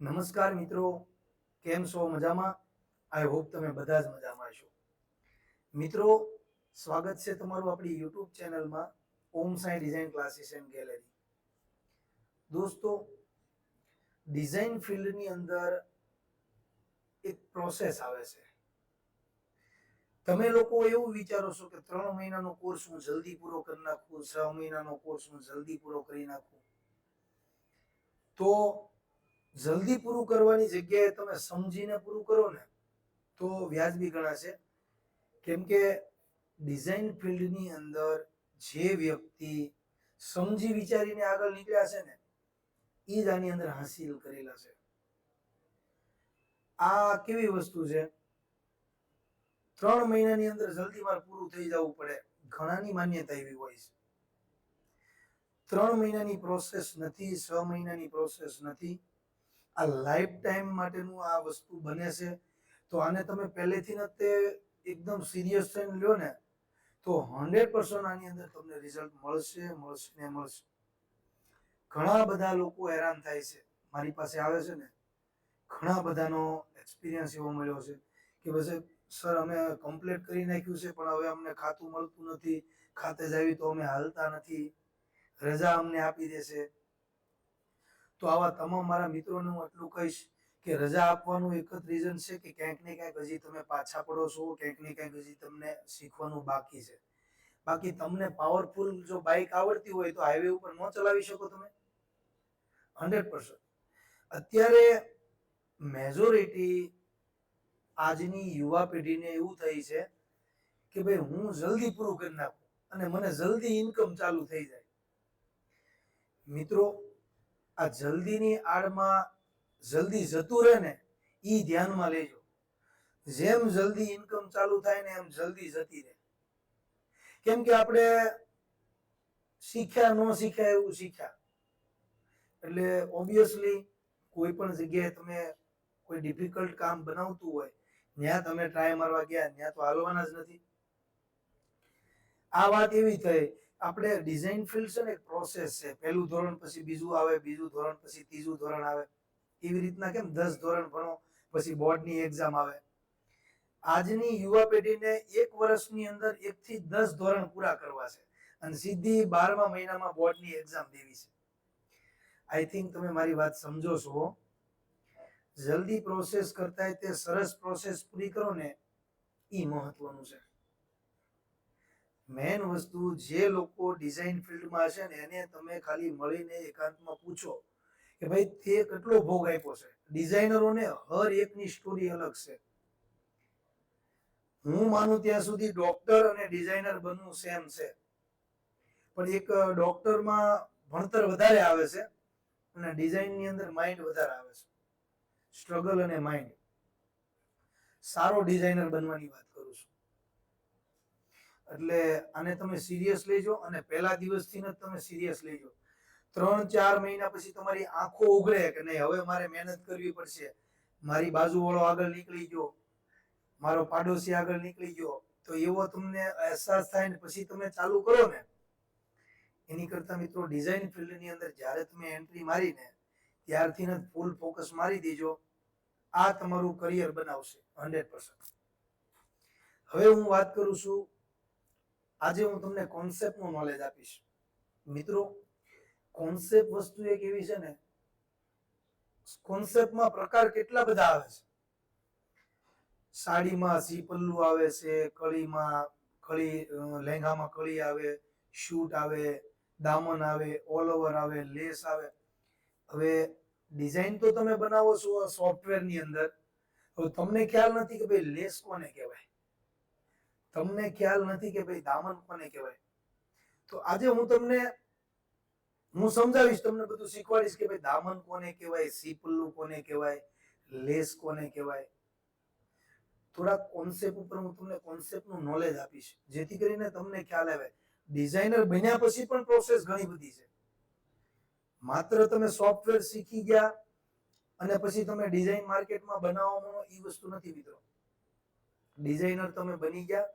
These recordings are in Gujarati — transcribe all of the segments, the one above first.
નમસ્કાર મિત્રો. કેમ છો? મજામાં? આઈ હોપ તમે બધા જ મજામાં છો મિત્રો, સ્વાગત છે તમારું આપણી યુટ્યુબ ચેનલમાં, Om Sai design classes and gallery દોસ્તો ડિઝાઇન ફિલ્ડની અંદર એક પ્રોસેસ આવે છે. તમે લોકો એવું વિચારો છો કે ત્રણ મહિનાનો કોર્સ હું જલ્દી પૂરો કરી નાખું, છ મહિનાનો કોર્સ હું જલ્દી પૂરો કરી નાખું. તો જલ્દી પૂરું કરવાની જગ્યાએ તમે સમજીને પૂરું કરો ને, તો વ્યાજબી ગણાશે. કેમ કે ડિઝાઇન ફિલ્ડની અંદર જે વ્યક્તિ સમજી વિચારીને આગળ નીકળ્યા છે ને એ જ આની અંદર હાસિલ કરેલા છે. આ કેવી વસ્તુ છે? ત્રણ મહિનાની અંદર જલ્દી મારે પૂરું થઈ જવું પડે. ઘણાની માન્યતા એવી હોય છે. ત્રણ મહિનાની પ્રોસેસ નથી, છ મહિનાની પ્રોસેસ નથી. આ લાઈફ ટાઈમ માટેનું આ વસ્તુ બને છે. તો આને તમે પહેલેથી જ તે એકદમ સિરિયસ થઈને લ્યો ને, તો હંડ્રેડ પર્સન્ટ આની અંદર તમને રિઝલ્ટ મળશે મળશે ને મળશે. ઘણા બધા લોકો હેરાન થાય છે. મારી પાસે આવે છે ને, ઘણા બધાનો એક્સપિરિયન્સ એવો મળ્યો છે કે પછી સર, અમે કમ્પ્લીટ કરી નાખ્યું છે, પણ હવે અમને ખાતું મળતું નથી, ખાતે જાવી તો અમે હાલતા નથી. રજા અમને આપી દેશે. તો આવા તમામ મારા મિત્રોને હું એટલું કહીશ કે રજા આપવાનું એક જ રીઝન છે કે ક્યાંક ને ક્યાંક હજી તમે પાછા પડો છો, ક્યાંક ને ક્યાંક હજી તમને શીખવાનું બાકી છે. બાકી તમને પાવરફુલ જો બાઇક આવડતી હોય તો હાઈવે ઉપર ન ચલાવી શકો તમે. હંડ્રેડ પર્સન્ટ અત્યારે મેજોરિટી આજની યુવા પેઢીને એવું થઈ છે કે ભાઈ હું જલ્દી પૂરું કરી નાખું અને મને જલ્દી ઇન્કમ ચાલુ થઈ જાય. મિત્રો આ જલ્દીની આડમાં જલ્દી જતું રહે ને એ ધ્યાનમાં લેજો. જેમ જલ્દી ઇન્કમ ચાલુ થાય ને એમ જલ્દી જતી રહે. કેમ કે આપણે શીખ્યા, ન શીખ્યા એવું શીખ્યા. એટલે ઓબ્વિયસલી કોઈ પણ જગ્યાએ તમે કોઈ ડિફિકલ્ટ કામ બનાવતું હોય ત્યાં તમે ટ્રાય મારવા ગયા ત્યાં તો હાલવાના જ નથી. આ વાત એવી થઈ આપણે ડિઝાઇન ફિલ્ડ છે ને એક પ્રોસેસ છે. પહેલું ધોરણ પછી બીજું આવે, બીજું ધોરણ પછી ત્રીજું ધોરણ આવે. એવી રીતના કેમ દસ ધોરણ ભણો, પછી બોર્ડની એક્ઝામ આવે. આજની યુવા પેઢીને એક વર્ષની અંદર એક થી દસ ધોરણ પૂરા કરવા છે અને સીધી બારમા મહિનામાં બોર્ડની એક્ઝામ દેવી છે. આઈ થિંક તમે મારી વાત સમજો છો. જલ્દી પ્રોસેસ કરતા તે સરસ પ્રોસેસ પૂરી કરો ને એ મહત્વનું છે. મેન વસ્તુ જે લોકો ડિઝાઇન ફિલ્ડમાં છે ને, એને તમે ખાલી મળીને એકાંતમાં પૂછો કે ભાઈ તે કેટલો ભોગ આપ્યો છે? ડિઝાઇનરોને હર એકની સ્ટોરી અલગ છે. હું માનું ત્યાં સુધી ડોક્ટર અને ડિઝાઇનર બનવું સેમ છે. પણ એક ડોક્ટરમાં ભણતર વધારે આવે છે અને ડિઝાઇનની અંદર માઇન્ડ વધારે આવે છે. સ્ટ્રગલ અને માઇન્ડ સારો ડિઝાઇનર બનવાની વાત એટલે આને તમે સિરિયસ લેજો અને પહેલા દિવસથી જ તમે સિરિયસ લેજો. ત્રણ, ચાર મહિના પછી તમારી આંખો ઉઘડે કે નહીં, હવે મારે મહેનત કરવી પડશે. મારી બાજુવાળો આગળ નીકળી ગયો. મારો પાડોશી આગળ નીકળી ગયો. તો એવો તમને અહેસાસ થાય ને પછી તમે ચાલુ કરો ને. એની કરતા મિત્રો ડિઝાઇન ફિલ્ડની અંદર જ્યારે તમે એન્ટ્રી મારીને, ત્યારથી જ ફૂલ ફોકસ મારી દેજો. આ તમારું કરિયર બનાવશે હંડ્રેડ હવે હું વાત કરું છું આજે હું તમને કોન્સેપ્ટનું નોલેજ આપીશ. મિત્રો કોન્સેપ્ટ વસ્તુ એક એવી છે ને કોન્સેપ્ટમાં પ્રકાર કેટલા બધા આવે છે? સાડીમાં સી પલ્લુ આવે છે, કળીમાં કળી લહેંગામાં કળી આવે, શૂટ આવે, દામન આવે ઓલ ઓવર આવે, લેસ આવે. હવે ડિઝાઇન તો તમે બનાવો છો સોફ્ટવેરની અંદર. હવે તમને ખ્યાલ નથી કે ભાઈ લેસ કોને કહેવાય? તમને ખ્યાલ નથી કે ભાઈ દામન કોને કહેવાય? તો આજે હું તમને, હું સમજાવીશ, તમને બધું શીખવાડીશ કે ભાઈ દામન કોને કહેવાય સીપલ્લુ કોને કહેવાય, લેસ કોને કહેવાય. થોડા કોન્સેપ્ટ ઉપર હું તમને કોન્સેપ્ટનું નોલેજ આપીશ, જેથી કરીને તમને ખ્યાલ આવે. ડિઝાઇનર બન્યા પછી પણ પ્રોસેસ ઘણી બધી છે. માત્ર તમે સોફ્ટવેર શીખી ગયા અને પછી તમે ડિઝાઇન માર્કેટમાં બનાવવાનો એ વસ્તુ નથી મિત્રો. ડિઝાઇનર તમે બની ગયા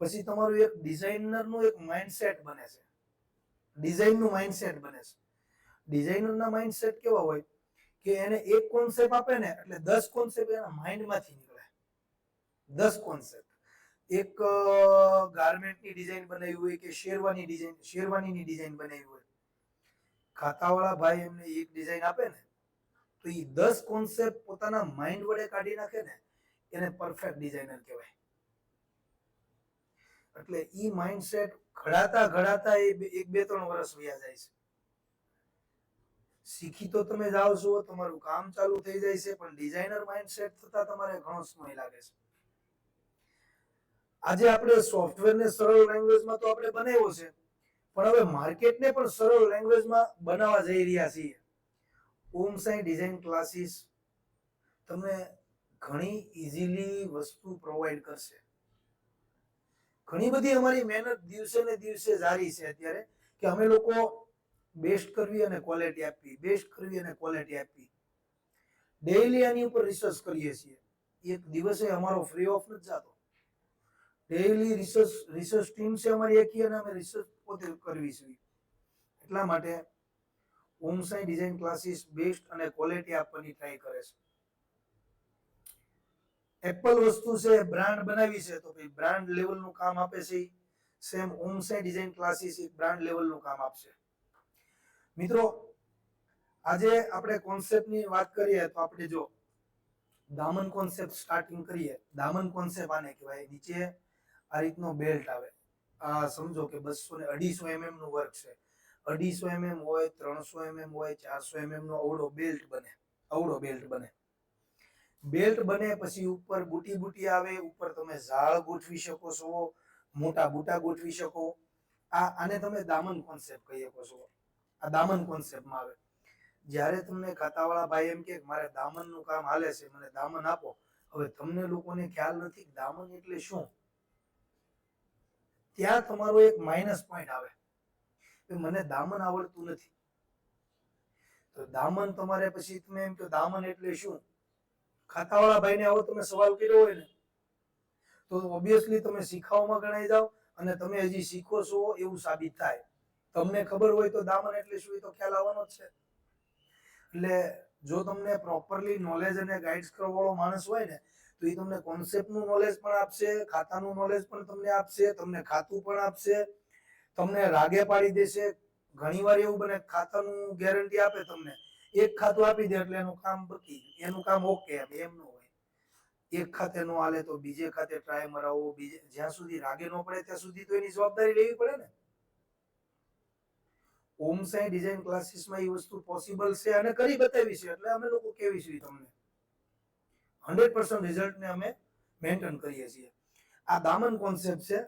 પછી તમારું એક ડિઝાઇનરનું એક માઇન્ડસેટ બને છે. ડિઝાઇનનું માઇન્ડસેટ બને છે. ડિઝાઇનરના માઇન્ડસેટ કેવા હોય કે એને એક કોન્સેપ્ટ આપે ને એટલે દસ કોન્સેપ્ટ એના માઇન્ડમાંથી નીકળે. દસ કોન્સેપ્ટ એક ગાર્મેન્ટની ડિઝાઇન બનાવી હોય કે શેરવાની ડિઝાઇન શેરવાનીની ડિઝાઇન બનાવી હોય. ખાતાવાળા ભાઈ એમને એક ડિઝાઇન આપે ને, તો એ દસ કોન્સેપ્ટ પોતાના માઇન્ડ વડે કાઢી નાખે ને, એને પરફેક્ટ ડિઝાઇનર કહેવાય. એટલે ઈ માઇન્ડસેટ ઘડાતા ઘડાતા એ એક બે ત્રણ વર્ષ વ્યા જાય છે. શીખી તો તમે જાઓ છો, તમારું કામ ચાલુ થઈ જાય છે, પણ ડિઝાઇનર માઇન્ડસેટ થતા તમારે ઘણો સમય લાગે છે. આજે આપણે સોફ્ટવેર ને સરળ લેંગ્વેજમાં તો આપણે બનાવ્યો છે, પણ હવે માર્કેટને પણ સરળ લેંગ્વેજમાં બનાવવા જઈ રહ્યા છીએ. ઓમ સાઈ ડિઝાઇન ક્લાસીસ તમને ઘણી ઇઝીલી વસ્તુ પ્રોવાઈડ કરશે. ઘણી બધી અમારી મહેનત દિવસે ને દિવસે જારી છે અત્યારે કે અમે લોકો બેસ્ટ કરવી અને ક્વોલિટી આપવી બેસ્ટ કરવી અને ક્વોલિટી આપવી. ડેઈલી આની ઉપર રિસર્ચ કરીએ છીએ. એક દિવસે અમારો ફ્રી ઓફ નથી જતો. ડેઇલી રિસર્ચ રિસર્ચ ટીમ છે અમારી એકી અને અમે રિસર્ચ પોતે કરવી છે એટલા માટે Om Sai design classes best અને ક્વોલિટી આપવાની ટ્રાય કરે છે. એપલ વસ્તુ છે બ્રાન્ડ બનાવી છે, તો ભાઈ બ્રાન્ડ લેવલનું કામ આપે છે. Same Om Sai design classes એક બ્રાન્ડ લેવલનું કામ આપશે. મિત્રો, આજે આપણે કોન્સેપ્ટની વાત કરીએ તો આપણે જો દામન કોન્સેપ્ટ સ્ટાર્ટિંગ કરીએ. દામન કોન્સેપ્ટ આને કહેવાય. નીચે આ રીતનો બેલ્ટ આવે. આ સમજો કે બસો ને અઢીસો એમએમનું વર્ક છે. અઢીસો એમએમ હોય, ત્રણસો એમએમ હોય, ચારસો એમએમ નો અવડો બેલ્ટ બને. અવડો બેલ્ટ બને. બેલ્ટ બને પછી ઉપર બુટી બુટી આવે, ઉપર તમે ઝાડ ગોઠવી શકો છો, મોટા બુટા ગોઠવી શકો. આ, આને તમે દામન કોન્સેપ્ટ કહી શકો છો. આ દામન કોન્સેપ્ટમાં આવે. જ્યારે તમને ખાતાવાળા ભાઈ એમ કે મારે દામનનું કામ હાલે છે, મને દામન આપો. હવે તમને લોકોને ખ્યાલ નથી દામન એટલે શું? ત્યાં તમારો એક માઇનસ પોઈન્ટ આવે. કે મને દામન આવડતું નથી. તો દામન તમારે પછી તમે એમ કે દામન એટલે શું? ખાતાવાળા ભાઈને આવો તમે સવાલ કર્યો હોય ને, તો ઓબ્વિયસલી તમે શીખવામાં ગણાઈ જાઓ અને તમે હજી શીખો છો એવું સાબિત થાય. તમને ખબર હોય તો દામન એટલે શું એ તો ખ્યાલ આવવાનો જ છે. એટલે જો તમને પ્રોપરલી નોલેજ અને ગાઈડ કરવા વાળો માણસ હોય ને, તો એ તમને કોન્સેપ્ટનું નોલેજ પણ આપશે, ખાતાનું નોલેજ પણ તમને આપશે, તમને ખાતું પણ આપશે, તમને રાગે પાડી દેશે. ઘણીવાર એવું બને ખાતાનું ગેરંટી આપે તમને. એક ખાતું આપી દે એટલે એનું કામ બકી એનું કામ ઓકે એમ એમ ન હોય. એક ખાતે નો હાલે તો બીજે ખાતે ટ્રાય મરાવો, બીજે, જ્યાં સુધી રાગે ન પડે ત્યાં સુધી તો એની જવાબદારી લેવી પડે ને. ઓમ સાઈ ડિઝાઇન ક્લાસીસમાં એ વસ્તુ પોસિબલ છે અને કરી બતાવી છે, એટલે અમે લોકો કેવી છીએ તમને. હંડ્રેડ પર્સન્ટ રિઝલ્ટને અમે મેન્ટેન કરીએ છીએ. આ દામન કોન્સેપ્ટ છે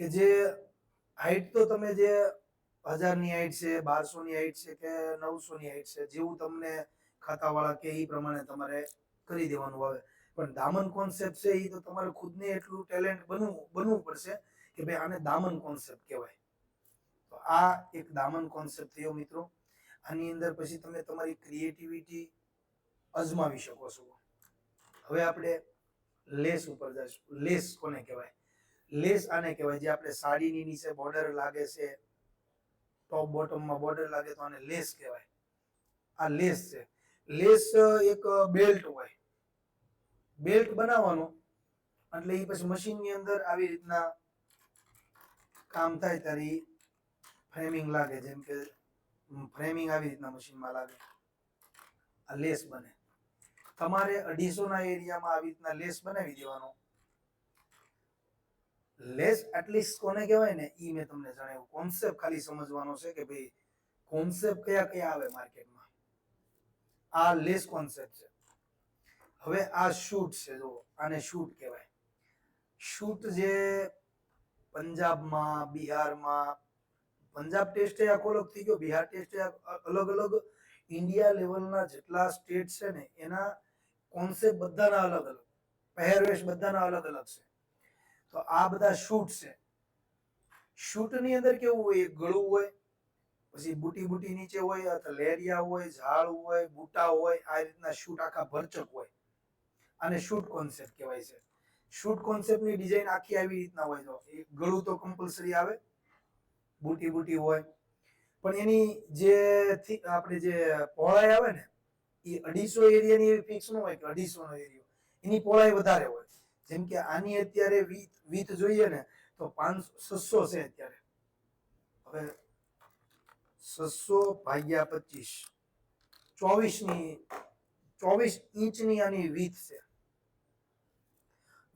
કે જે હાઈટ તો તમે જે હજારની હાઈટ છે, બારસોની હાઈટ છે કે નવસોની હાઈટ છે, જેવું તમને ખાતાવાળા કે એ પ્રમાણે તમારે કરી દેવાનું આવે. પણ દામન કોન્સેપ્ટ છે એ તો તમારે ખુદને એટલું ટેલેન્ટ બનવું બનવું પડશે કે ભાઈ આને દામન કોન્સેપ્ટ કહેવાય. તો આ એક દામન કોન્સેપ્ટ થયો મિત્રો. આની અંદર પછી તમે તમારી ક્રિએટિવિટી અજમાવી શકો છો. હવે આપણે લેસ ઉપર જઈશું. લેસ કોને કહેવાય? લેસ આને કહેવાય, જે આપણે સાડીની નીચે બોર્ડર લાગે છે ટોપ બોટમમાં બોર્ડર લાગે તો આને લેસ કહેવાય. આ લેસ છે. લેસ એક બેલ્ટ હોય. બેલ્ટ બનાવવાનો, એટલે એ પછી મશીનની અંદર આવી રીતના કામ થાય ત્યારે ફ્રેમિંગ લાગે, જેમ કે ફ્રેમિંગ આવી રીતના મશીનમાં લાગે. આ લેસ બને. તમારે અઢીસોના એરિયામાં આવી રીતના લેસ બનાવી દેવાનો. લેસ એટલીસ્ટ કોને કહેવાય ને એ મેં તમને જણાવ્યું. કોન્સેપ્ટ ખાલી સમજવાનો છે કે ભાઈ કોન્સેપ્ટ કયા કયા આવે માર્કેટમાં આ લેસ કોન્સેપ્ટ છે. હવે આ શૂટ છે જો આને શૂટ કહેવાય. શૂટ જે પંજાબમાં, બિહારમાં, પંજાબ ટેસ્ટ આખો અલગ થઈ ગયો. બિહાર ટેસ્ટ અલગ અલગ. ઇન્ડિયા લેવલના જેટલા સ્ટેટ છે ને, એના કોન્સેપ્ટ બધાના અલગ અલગ. પહેરવેશ બધાના અલગ અલગ છે. તો આ બધા શૂટ છે. શૂટની અંદર કેવું હોય? ગળું હોય, પછી બુટી બુટી નીચે હોય અથવા લેરિયા હોય, ઝાડ હોય, બુટા હોય, આ રીતના શૂટ આખા ભરચક હોય. આને શૂટ કોન્સેપ્ટ કહેવાય છે. શૂટ કોન્સેપ્ટની ડિઝાઇન આખી આવી રીતના હોય તો એ ગળું તો કમ્પલસરી આવે, બુટી બુટી હોય. પણ એની જે આપણે જે પહોળાઈ આવે ને, એ અઢીસો એરિયાની ફિક્સ ન હોય કે અઢીસો નો એરિયો એની પહોળાઈ વધારે હોય. જેમ કે આની અત્યારે વીથ વીથ જોઈએ ને, તો પાંચસો છસો છે અત્યારે. હવે છસો ભાગ્યા પચીસ. ચોવીસની, ચોવીસ ઇંચની આની વીથ છે.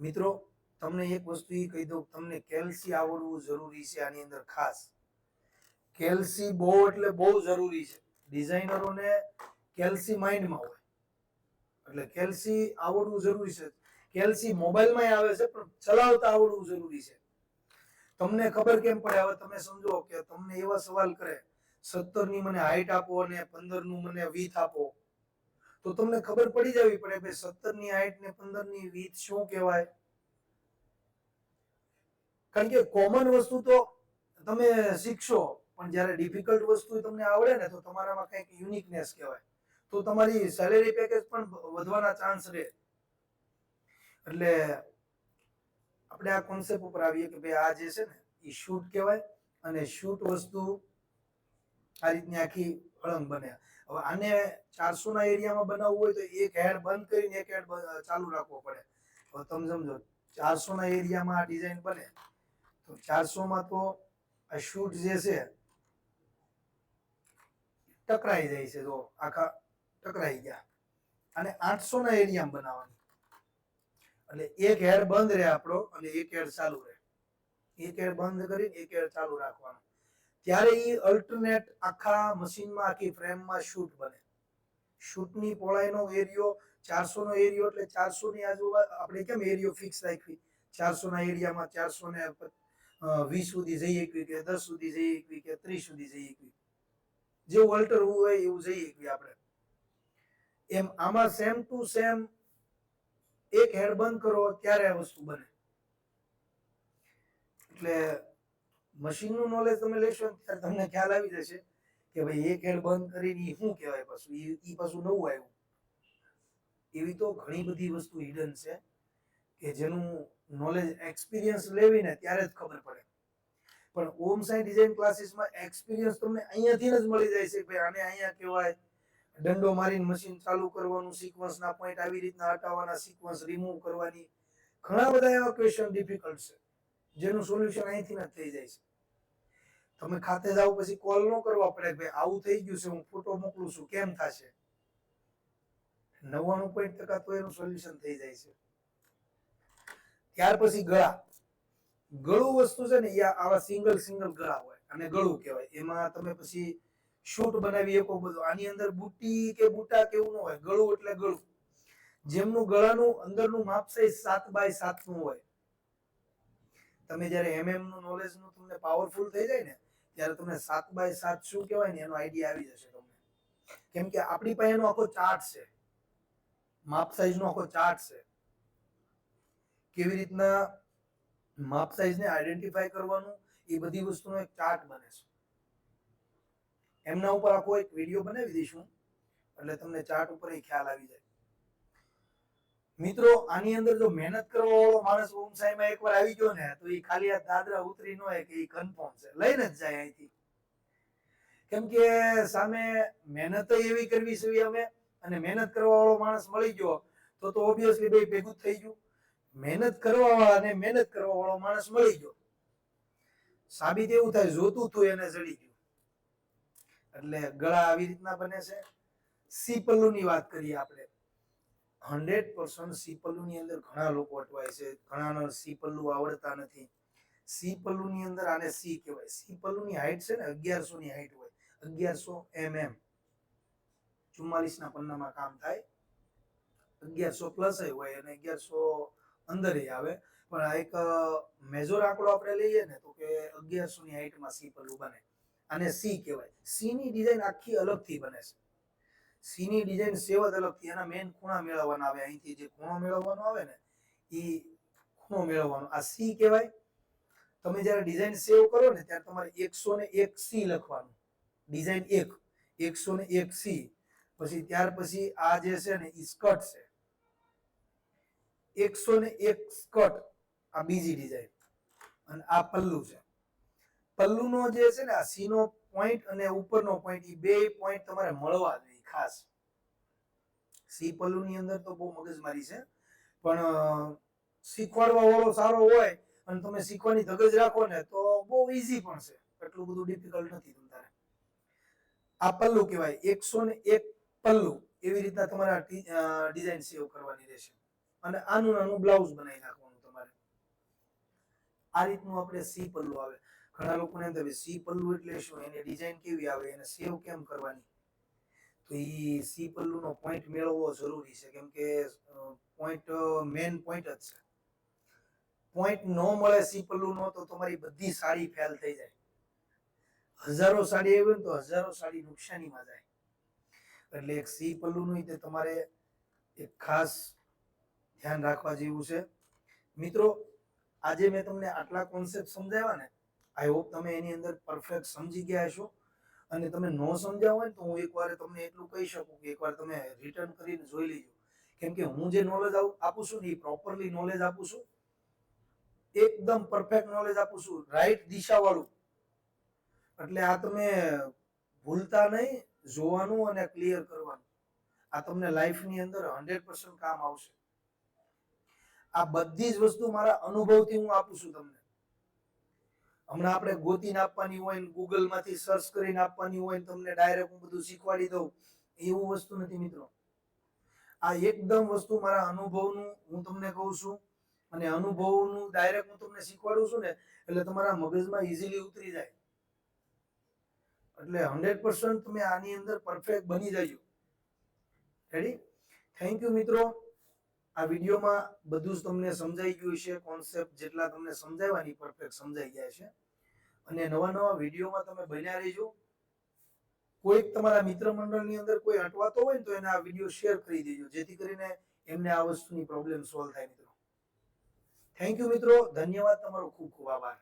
મિત્રો, તમને એક વસ્તુ એ કહી દઉં, તમને કેલ્સી આવડવું જરૂરી છે આની અંદર ખાસ. કેલ્સી બહુ એટલે બહુ જરૂરી છે. ડિઝાઇનરોને કેલ્સી માઇન્ડમાં હોય. એટલે કેલ્સી આવડવું જરૂરી છે. કેલ્સી મોબાઈલમાં આવે છે, પણ ચલાવતા આવડવું જરૂરી છે. તમને ખબર કેમ પડે? હવે તમે સમજો કે તમને એવા સવાલ કરે સત્તરની મને હાઈટ આપો અને પંદરનું મને વીથ આપો. તો તમને ખબર પડી જવી પડે ભાઈ સત્તરની હાઈટ ને પંદરની વીથ શું કહેવાય? કારણ કે કોમન વસ્તુ તો તમે શીખશો, પણ જ્યારે ડિફિકલ્ટ વસ્તુ તમને આવડે ને, તો તમારામાં કંઈક યુનિકનેસ કહેવાય. તો તમારી સેલેરી પેકેજ પણ વધવાના ચાન્સ રહે. એટલે આપણે આ કોન્સેપ્ટ ઉપર આવીએ કે ભાઈ આ જે છે ને એ શૂટ કહેવાય અને શૂટ વસ્તુ આ રીતની આખી અળંગ બને. હવે આને ચારસો ના એરિયામાં બનાવવું હોય તો એક હેડ બંધ કરીને એક હેડ ચાલુ રાખવો પડે. હવે તમે સમજો, ચારસો ના એરિયામાં આ ડિઝાઇન બને, તો ચારસો માં તો આ શૂટ જે છે, ટકરાઈ જાય છે. તો આખા ટકરાઈ ગયા. અને આઠસો ના એરિયામાં બનાવવાની. એટલે એક હેડ બંધ રહે આપણો, અને એક હેડ ચાલુ રહે. એક હેર બંધ કરીને એક હેર ચાલુ રાખવાનો. ત્યારે એ અલ્ટરનેટ આખા મશીનમાં આખી ફ્રેમમાં શૂટ બને. શૂટની પહોળાઈનો એરિયો ચારસો નો એરિયો એટલે ચારસો ની આજુબાજુ આપણે કેમ એરિયો ફિક્સ રાખવી? ચારસો ના એરિયામાં ચારસો ને વીસ સુધી જઈ એકવી કે દસ સુધી જઈ એકવી કે ત્રીસ સુધી જઈ એકવી. જેવું અલ્ટર હોય એવું જઈ એકવી આપણે. એમ, આમાં સેમ ટુ સેમ એક હેડ બંધ કરો, ત્યારે આ વસ્તુ બને. એટલે મશીનનું નોલેજ તમે લેશો ત્યારે તમને ખ્યાલ આવી જશે કે ભાઈ એક હેડ બંધ કરીને શું કહેવાય પાછું? ઈ પાછું નવું આવ્યું. એવી તો ઘણી બધી વસ્તુ હિડન છે કે જેનું નોલેજ એક્સપિરિયન્સ લેવીને ત્યારે જ ખબર પડે. પણ ઓમ સાઈ ડિઝાઇન ક્લાસીસમાં એક્સપિરિયન્સ તમને અહીંયાથી જ મળી જાય છે ભાઈ આને અહીંયા કહેવાય દંડો મારીને મશીન ચાલુ કરવાનું સિક્વન્સના પોઈન્ટ આવી રીતના હટાવવાના સિક્વન્સ રિમૂવ કરવાની. ઘણા બધા એવા ક્વેશ્ચન ડિફિકલ્ટ છે, જેનું સોલ્યુશન અહીંથી જ થઈ જાય છે. તમે ખાતે જાવ પછી કોલ ન કરવા પડે કે ભાઈ આવું થઈ ગયું છે, હું ફોટો મોકલું છું, કેમ થશે? નવ્વાણું પોઈન્ટ ટકા તો એનું સોલ્યુશન થઈ જાય છે. ત્યાર પછી ગળા. ગળું વસ્તુ છે ને આવા સિંગલ સિંગલ ગળા હોય, અને ગળું કહેવાય. એમાં તમે પછી શૂટ બનાવી શકો બધું. આની અંદર બુટી કે બુટા કેવું ન હોય, ગળું એટલે ગળું. જેમનું ગળાનું, અંદરનું માપ સાઈઝ સાત બાય સાતનું હોય. તમે જ્યારે એમએમનું નોલેજનું તમને પાવરફુલ થઈ જાય ને, ત્યારે તમને સાત બાય સાત શું કહેવાય ને એનો આઈડિયા આવી જશે તમને. કેમ કે આપણી પાસે એનો આખો ચાર્ટ છે. માપ સાઈઝ નો આખો ચાર્ટ છે. કેવી રીતના માપ સાઈઝ ને આઈડેન્ટિફાઈ કરવાનું એ બધી વસ્તુનો એક ચાર્ટ બને છે. એમના ઉપર આખો એક વીડિયો બનાવી દઈશું. એટલે તમને ચાર્ટ ઉપર એ ખ્યાલ આવી જાય. મિત્રો, આની અંદર જો મહેનત કરવા વાળો માણસ ઓમ સાઈમાં એકવાર આવી ગયો ને, તો એ ખાલી આ દાદરા ઉતરી ન હોય કે એ કન્ફર્મ છે. લઈને જ જાય અહીંથી. કેમ કે સામે મહેનત એવી કરવી છે અમે, અને મહેનત કરવા વાળો માણસ મળી ગયો, તો તો ઓબ્વિયસલી ભાઈ ભેગું થઈ ગયું. મહેનત કરવા વાળા અને મહેનત કરવા વાળો માણસ મળી ગયો. સાબિત એવું થાય, જોતું હતું એને જડી ગયું. એટલે ગળા આવી રીતના બને છે. સી પલ્લુની વાત કરીએ આપણે. હંડ્રેડ પર્સન્ટ સી પલ્લુની અંદર ઘણા લોકો અટવાય છે. ઘણાનો સી પલ્લુ આવડતા નથી. સી પલ્લુની અંદર આને સી કહેવાય. સી પલ્લુની હાઈટ છે ને અગિયારસો ની હાઈટ હોય. અગિયારસો એમ એમ ચુમ્માલીસ ના પન્નામાં કામ થાય. અગિયારસો પ્લસ હોય અને અગિયારસો અંદર આવે. પણ આ એક મેજોર આંકડો આપણે લઈએ ને તો કે અગિયારસો ની હાઈટમાં સી પલ્લુ બને. અને સી કહેવાય. સી ની ડિઝાઇન આખી અલગથી બને છે. સી ની ડિઝાઇન સેવ જ અલગથી. એના મેઇન ખૂણા મેળવવાના આવે. અહીંથી જે ખૂણો મેળવવાનો આવે ને એ ખૂણો મેળવવાનો. આ સી કહેવાય. તમે જ્યારે ડિઝાઇન સેવ કરો ને ત્યારે તમારે એકસો ને એક સી લખવાનું. ડિઝાઇન એક. એકસો ને એક સી પછી ત્યાર પછી આ જે છે ને એ સ્કટ છે. એકસો ને એક સ્કટ આ બીજી ડિઝાઇન અને આ પલ્લુ છે. પલ્લુનો જે છે ને, આ સી નો પોઈન્ટ અને ઉપરનો પોઈન્ટ એ બે પોઈન્ટ તમારે મળવા જોઈએ, ખાસ. સી પલ્લુની અંદર તો બહુ મગજમારી છે. પણ શીખવાડવા વાળો સારો હોય અને તમે શીખવાની ધગજ રાખો ને, તો બહુ ઈઝી પણ છે. એટલું બધું ડિફિકલ્ટ નથી તમારે આ પલ્લુ કહેવાય. એકસો ને એક પલ્લુ એવી રીતના તમારે ડિઝાઇન સેવ કરવાની રહેશે. અને આનું નાનું બ્લાઉઝ બનાવી નાખવાનું તમારે. આ રીતનું આપણે સી પલ્લુ આવે. ઘણા લોકોને એમ સી પલ્લુ એટલે શું? એની ડિઝાઇન કેવી આવે? એને સેવ કેમ કરવાની? તો એ સી પલ્લુનો પોઈન્ટ મેળવવો જરૂરી છે, કેમ કે પોઈન્ટ મેન પોઈન્ટ જ છે. પોઈન્ટ ન મળે સી પલ્લુનો તો તમારી બધી સાડી ફેલ થઈ જાય. હજારો સાડી આવી તો હજારો સાડી નુકસાનીમાં જાય. એટલે એક સી પલ્લુનું તે તમારે એક ખાસ ધ્યાન રાખવા જેવું છે. મિત્રો, આજે મેં તમને આટલા કોન્સેપ્ટ સમજાવ્યા ને આઈ હોપ તમે એની અંદર પરફેક્ટ સમજી ગયા છો. અને તમે ન સમજ્યા હોય તો હું એકવાર તમને એટલું કહી શકું કે એકવાર તમે રિટર્ન કરીને જોઈ લેજો. કેમ કે હું જે નોલેજ આપું છું ને એ પ્રોપરલી નોલેજ આપું છું. એકદમ પરફેક્ટ નોલેજ આપું છું રાઈટ દિશાવાળું. એટલે આ તમે ભૂલતા નહીં, જોવાનું અને ક્લિયર કરવાનું. આ તમને લાઈફની અંદર હંડ્રેડ પર્સન્ટ કામ આવશે. આ બધી જ વસ્તુ મારા અનુભવથી હું આપું છું તમને. હમણાં આપણે ગોતીને આપવાની હોય ને ગૂગલમાંથી માંથી સર્ચ કરીને આપવાની હોય ને તમને ડાયરેક્ટ હું બધું શીખવાડી દઉં, એવું વસ્તુ નથી મિત્રો. આ એકદમ વસ્તુ મારા અનુભવનું હું તમને કહું છું, અને અનુભવનું ડાયરેક્ટ હું તમને શીખવાડું છું ને, એટલે તમારા મગજમાં ઇઝીલી ઉતરી જાય. એટલે હંડ્રેડ પર્સન્ટ તમે આની અંદર પરફેક્ટ બની જજો. રેડી થેન્ક યુ મિત્રો. આ વિડીયોમાં બધું જ તમને સમજાઈ ગયું છે કોન્સેપ્ટ જેટલા તમને સમજાવવાની પરફેક્ટ સમજાઈ ગયા છે. અને નવા નવા વિડીયોમાં તમે બન્યા રહેજો. કોઈક તમારા મિત્ર મંડળની અંદર કોઈ અટવાતો હોય ને તો એને આ વીડિયો શેર કરી દેજો, જેથી કરીને એમને આ વસ્તુની પ્રોબ્લેમ સોલ્વ થાય મિત્રો. થેન્ક યુ મિત્રો, ધન્યવાદ, તમારો ખૂબ ખૂબ આભાર.